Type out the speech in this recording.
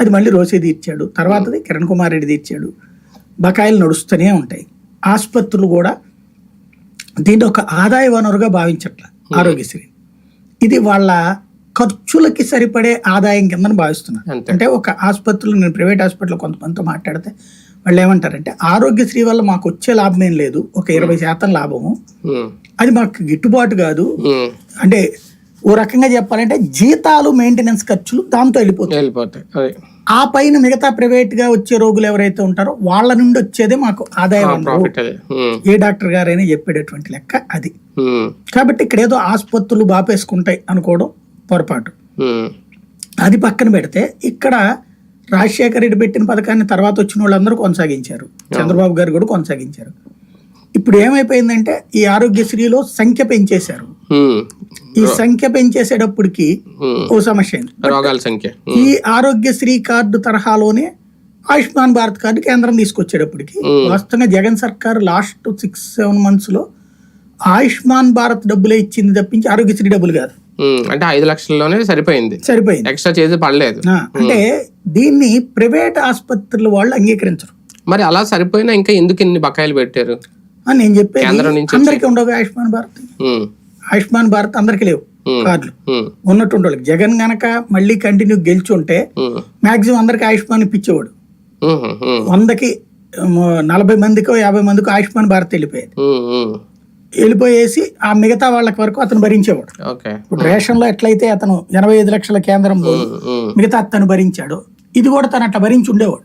అది మళ్ళీ రోసే తీర్చాడు. తర్వాతది కిరణ్ కుమార్ రెడ్డి తీర్చాడు. బకాయిలు నడుస్తూనే ఉంటాయి. ఆసుపత్రులు కూడా దీన్ని ఒక ఆదాయ వనరుగా భావించట్ల ఆరోగ్యశ్రీ. ఇది వాళ్ళ ఖర్చులకి సరిపడే ఆదాయం కిందని భావిస్తున్నారు. అంటే ఒక ఆసుపత్రులు నేను ప్రైవేట్ హాస్పిటల్ కొంతమందితో మాట్లాడితే వాళ్ళు ఏమంటారంటే ఆరోగ్యశ్రీ వల్ల మాకు వచ్చే లాభం ఏం లేదు. ఒక ఇరవై శాతం లాభము. అది మాకు గిట్టుబాటు కాదు. అంటే ఓ రకంగా చెప్పాలంటే జీతాలు మెయింటెనెన్స్ ఖర్చులు దాంతో వెళ్ళిపోతాయి. వెళ్ళిపోతాయి. ఆ పైన మిగతా ప్రైవేట్గా వచ్చే రోగులు ఎవరైతే ఉంటారో వాళ్ళ నుండి వచ్చేదే మాకు ఆదాయం ఏ డాక్టర్ గారైనా చెప్పేటటువంటి లెక్క అది. కాబట్టి ఇక్కడ ఏదో ఆసుపత్రులు బాపేసుకుంటాయి అనుకోవడం పొరపాటు. అది పక్కన పెడితే ఇక్కడ రాజశేఖర రెడ్డి పెట్టిన పథకాన్ని తర్వాత వచ్చిన వాళ్ళందరూ కొనసాగించారు. చంద్రబాబు గారు కూడా కొనసాగించారు. ఇప్పుడు ఏమైపోయిందంటే ఈ ఆరోగ్యశ్రీలో సంఖ్య పెంచేశారు. ఈ సంఖ్య పెంచేసేటప్పటికి. ఓ సమస్య రోగాల సంఖ్య. ఈ ఆరోగ్యశ్రీ కార్డు తరహాలోనే ఆయుష్మాన్ భారత్ కార్డు కేంద్రం తీసుకొచ్చేటప్పటికి వాస్తవంగా జగన్ సర్కార్ లాస్ట్ సిక్స్ సెవెన్ మంత్స్లో ఆయుష్మాన్ భారత్ డబ్బులే ఇచ్చింది తప్పించి ఆరోగ్యశ్రీ డబ్బులు కాదు. అంటే ఐదు లక్షల్లోనే సరిపోయింది. సరిపోయింది. ఎక్స్ట్రా చేసి పడలేదు. అంటే దీన్ని ప్రైవేట్ ఆసుపత్రుల వాళ్ళు అంగీకరించరు. మరి అలా సరిపోయినా ఇంకా ఎందుకు ఇన్ని బకాయిలు పెట్టారు? అని నేను చెప్పేది అందరికీ ఉండవు ఆయుష్మాన్ భారత్. ఆయుష్మాన్ భారత్ అందరికీ లేవు కార్డులు ఉమ్, ఉన్నటువంటి వాళ్ళకి జగన్ గనక మళ్ళీ కంటిన్యూ గెలిచుంటే ఉమ్, మాక్సిమం అందరికి ఆయుష్మాన్ ఇప్పించేవాడు. వందకి నలభై మందికో యాభై మందికో ఆయుష్మాన్ భారత్ వెళ్ళిపోయేది. ఉమ్. వెళ్ళిపోయేసి ఆ మిగతా వాళ్ళకి వరకు అతను భరించేవాడు. ఇప్పుడు రేషన్లో ఎట్లయితే అతను ఎనభై ఐదు లక్షల కేంద్రంలో ఉమ్, మిగతా అతను భరించాడు ఇది కూడా తను అట్లా భరించి ఉండేవాడు.